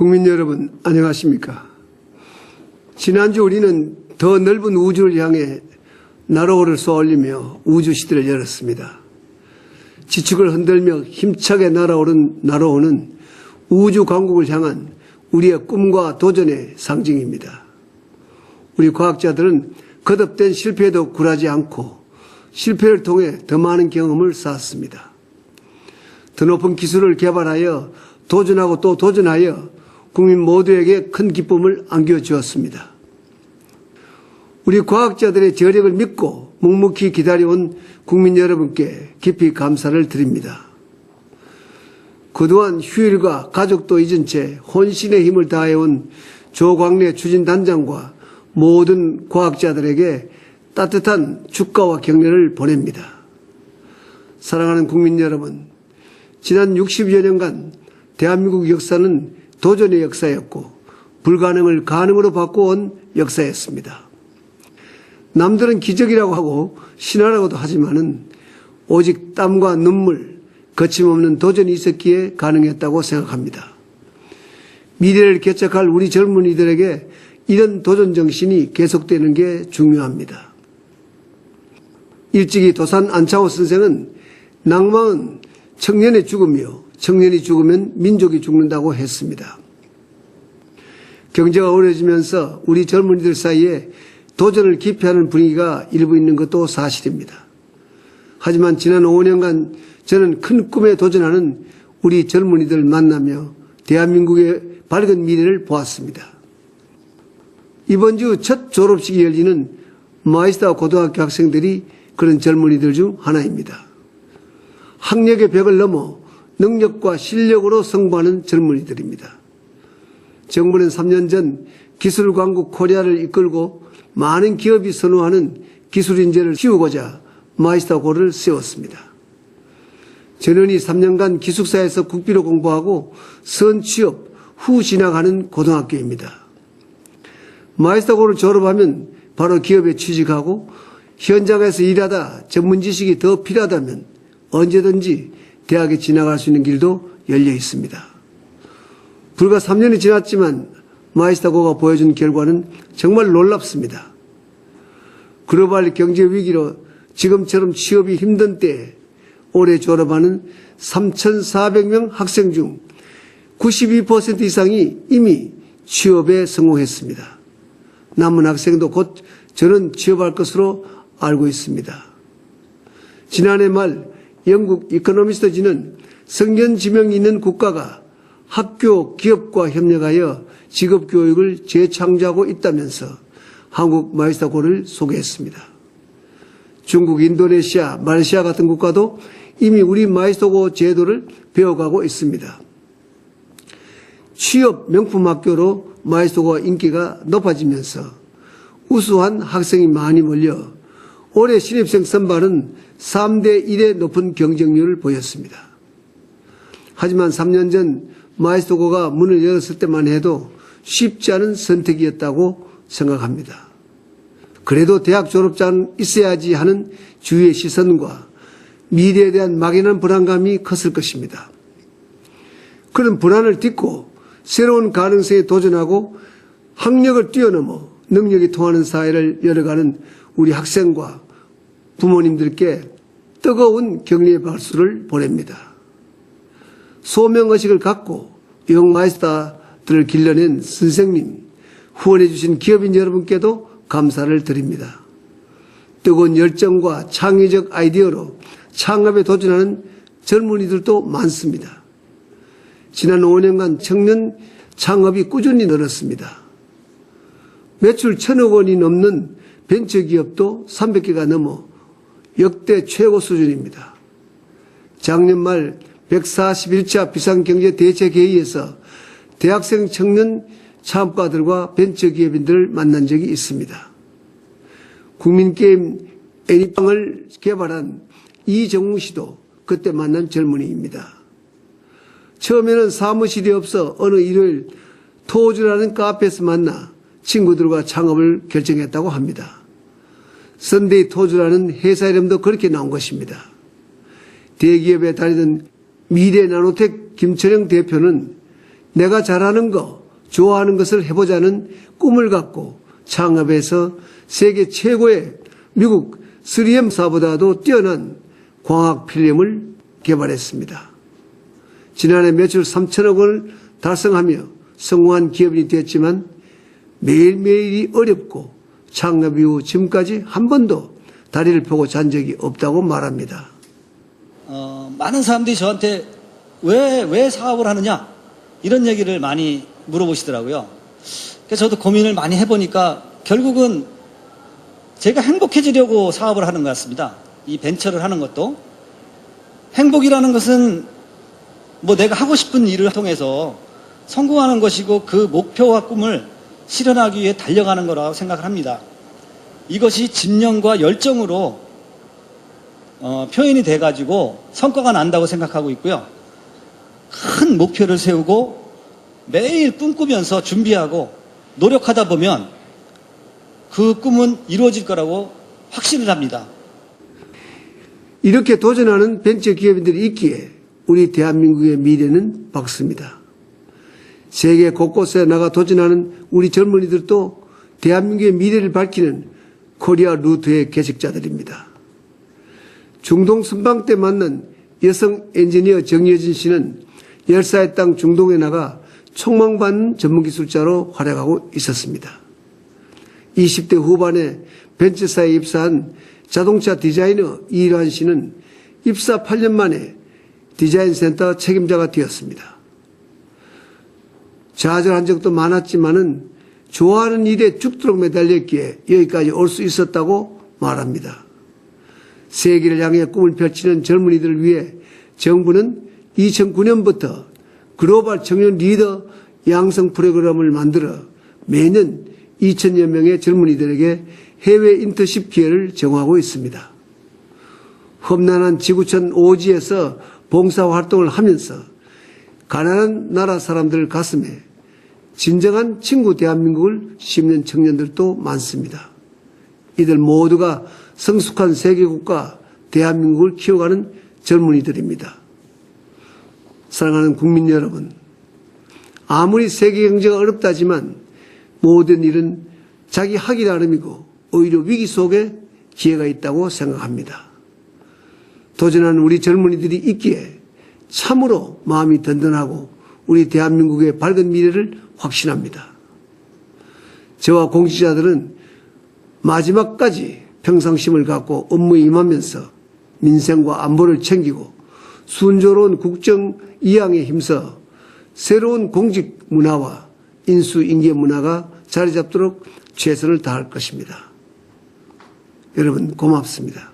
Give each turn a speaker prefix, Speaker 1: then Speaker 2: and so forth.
Speaker 1: 국민 여러분, 안녕하십니까? 지난주 우리는 더 넓은 우주를 향해 나로를 쏘아올리며 우주 시대를 열었습니다. 지축을 흔들며 힘차게 날아오른 나로호는 우주 강국을 향한 우리의 꿈과 도전의 상징입니다. 우리 과학자들은 거듭된 실패에도 굴하지 않고 실패를 통해 더 많은 경험을 쌓았습니다. 더 높은 기술을 개발하여 도전하고 또 도전하여 국민 모두에게 큰 기쁨을 안겨주었습니다. 우리 과학자들의 저력을 믿고 묵묵히 기다려온 국민 여러분께 깊이 감사를 드립니다. 그동안 휴일과 가족도 잊은 채 혼신의 힘을 다해온 조광래 추진단장과 모든 과학자들에게 따뜻한 축가와 격려를 보냅니다. 사랑하는 국민 여러분, 지난 60여 년간 대한민국 역사는 도전의 역사였고 불가능을 가능으로 바꿔온 역사였습니다. 남들은 기적이라고 하고 신화라고도 하지만은 오직 땀과 눈물, 거침없는 도전이 있었기에 가능했다고 생각합니다. 미래를 개척할 우리 젊은이들에게 이런 도전 정신이 계속되는 게 중요합니다. 일찍이 도산 안창호 선생은 낭망은 청년의 죽음이요. 청년이 죽으면 민족이 죽는다고 했습니다. 경제가 어려지면서 우리 젊은이들 사이에 도전을 기피하는 분위기가 일부 있는 것도 사실입니다. 하지만 지난 5년간 저는 큰 꿈에 도전하는 우리 젊은이들 만나며 대한민국의 밝은 미래를 보았습니다. 이번 주 첫 졸업식이 열리는 마이스타 고등학교 학생들이 그런 젊은이들 중 하나입니다. 학력의 벽을 넘어 능력과 실력으로 승부하는 젊은이들입니다. 정부는 3년 전 기술광국 코리아를 이끌고 많은 기업이 선호하는 기술 인재를 키우고자 마이스터고를 세웠습니다. 전원이 3년간 기숙사에서 국비로 공부하고 선 취업 후 진학하는 고등학교입니다. 마이스터고를 졸업하면 바로 기업에 취직하고 현장에서 일하다 전문 지식이 더 필요하다면 언제든지 대학에 진학할 수 있는 길도 열려 있습니다. 불과 3년이 지났지만 마이스터고가 보여준 결과는 정말 놀랍습니다. 글로벌 경제 위기로 지금처럼 취업이 힘든 때에 올해 졸업하는 3,400명 학생 중 92% 이상이 이미 취업에 성공했습니다. 남은 학생도 곧 저는 취업할 것으로 알고 있습니다. 지난해 말 영국 이코노미스트지는 성견 지명이 있는 국가가 학교, 기업과 협력하여 직업교육을 재창조하고 있다면서 한국 마이스터고를 소개했습니다. 중국, 인도네시아, 말레이시아 같은 국가도 이미 우리 마이스터고 제도를 배워가고 있습니다. 취업 명품 학교로 마이스터고가 인기가 높아지면서 우수한 학생이 많이 몰려 올해 신입생 선발은 3대 1의 높은 경쟁률을 보였습니다. 하지만 3년 전 마이스터고가 문을 열었을 때만 해도 쉽지 않은 선택이었다고 생각합니다. 그래도 대학 졸업장은 있어야지 하는 주위의 시선과 미래에 대한 막연한 불안감이 컸을 것입니다. 그런 불안을 딛고 새로운 가능성에 도전하고 학력을 뛰어넘어 능력이 통하는 사회를 열어가는 우리 학생과 부모님들께 뜨거운 격려의 박수를 보냅니다. 소명의식을 갖고 영마이스터들을 길러낸 선생님, 후원해주신 기업인 여러분께도 감사를 드립니다. 뜨거운 열정과 창의적 아이디어로 창업에 도전하는 젊은이들도 많습니다. 지난 5년간 청년 창업이 꾸준히 늘었습니다. 매출 천억 원이 넘는 벤처기업도 300개가 넘어 역대 최고 수준입니다. 작년 말 141차 비상경제대책회의에서 대학생 청년 창업가들과 벤처기업인들을 만난 적이 있습니다. 국민게임 애니팡을 개발한 이정웅 씨도 그때 만난 젊은이입니다. 처음에는 사무실이 없어 어느 일요일 토즈라는 카페에서 만나 친구들과 창업을 결정했다고 합니다. 선데이 토즈라는 회사 이름도 그렇게 나온 것입니다. 대기업에 다니던 미래 나노텍 김철영 대표는 내가 잘하는 거, 좋아하는 것을 해보자는 꿈을 갖고 창업해서 세계 최고의 미국 3M사보다도 뛰어난 광학 필름을 개발했습니다. 지난해 매출 3천억 원을 달성하며 성공한 기업이 되었지만 매일매일이 어렵고 창업 이후 지금까지 한 번도 다리를 펴고 잔 적이 없다고 말합니다.
Speaker 2: 어, 많은 사람들이 저한테 왜, 왜 사업을 하느냐? 이런 얘기를 많이 물어보시더라고요. 그래서 저도 고민을 많이 해보니까 결국은 제가 행복해지려고 사업을 하는 것 같습니다. 이 벤처를 하는 것도. 행복이라는 것은 뭐 내가 하고 싶은 일을 통해서 성공하는 것이고 그 목표와 꿈을 실현하기 위해 달려가는 거라고 생각을 합니다. 이것이 집념과 열정으로 어, 표현이 돼가지고 성과가 난다고 생각하고 있고요. 큰 목표를 세우고 매일 꿈꾸면서 준비하고 노력하다 보면 그 꿈은 이루어질 거라고 확신을 합니다.
Speaker 1: 이렇게 도전하는 벤처 기업인들이 있기에 우리 대한민국의 미래는 밝습니다. 세계 곳곳에 나가 도전하는 우리 젊은이들도 대한민국의 미래를 밝히는 코리아 루트의 개척자들입니다. 중동 순방 때 만난 여성 엔지니어 정여진 씨는 열사의 땅 중동에 나가 촉망받는 전문기술자로 활약하고 있었습니다. 20대 후반에 벤처사에 입사한 자동차 디자이너 이일환 씨는 입사 8년 만에 디자인 센터 책임자가 되었습니다. 좌절한 적도 많았지만은 좋아하는 일에 죽도록 매달렸기에 여기까지 올 수 있었다고 말합니다. 세계를 향해 꿈을 펼치는 젊은이들을 위해 정부는 2009년부터 글로벌 청년 리더 양성 프로그램을 만들어 매년 2천여 명의 젊은이들에게 해외 인터십 기회를 제공하고 있습니다. 험난한 지구촌 오지에서 봉사활동을 하면서 가난한 나라 사람들 가슴에 진정한 친구 대한민국을 심는 청년들도 많습니다. 이들 모두가 성숙한 세계국가 대한민국을 키워가는 젊은이들입니다. 사랑하는 국민 여러분, 아무리 세계 경제가 어렵다지만 모든 일은 자기 하기 나름이고 오히려 위기 속에 기회가 있다고 생각합니다. 도전하는 우리 젊은이들이 있기에 참으로 마음이 든든하고 우리 대한민국의 밝은 미래를 확신합니다. 저와 공직자들은 마지막까지 평상심을 갖고 업무에 임하면서 민생과 안보를 챙기고 순조로운 국정 이양에 힘써 새로운 공직 문화와 인수인계 문화가 자리 잡도록 최선을 다할 것입니다. 여러분 고맙습니다.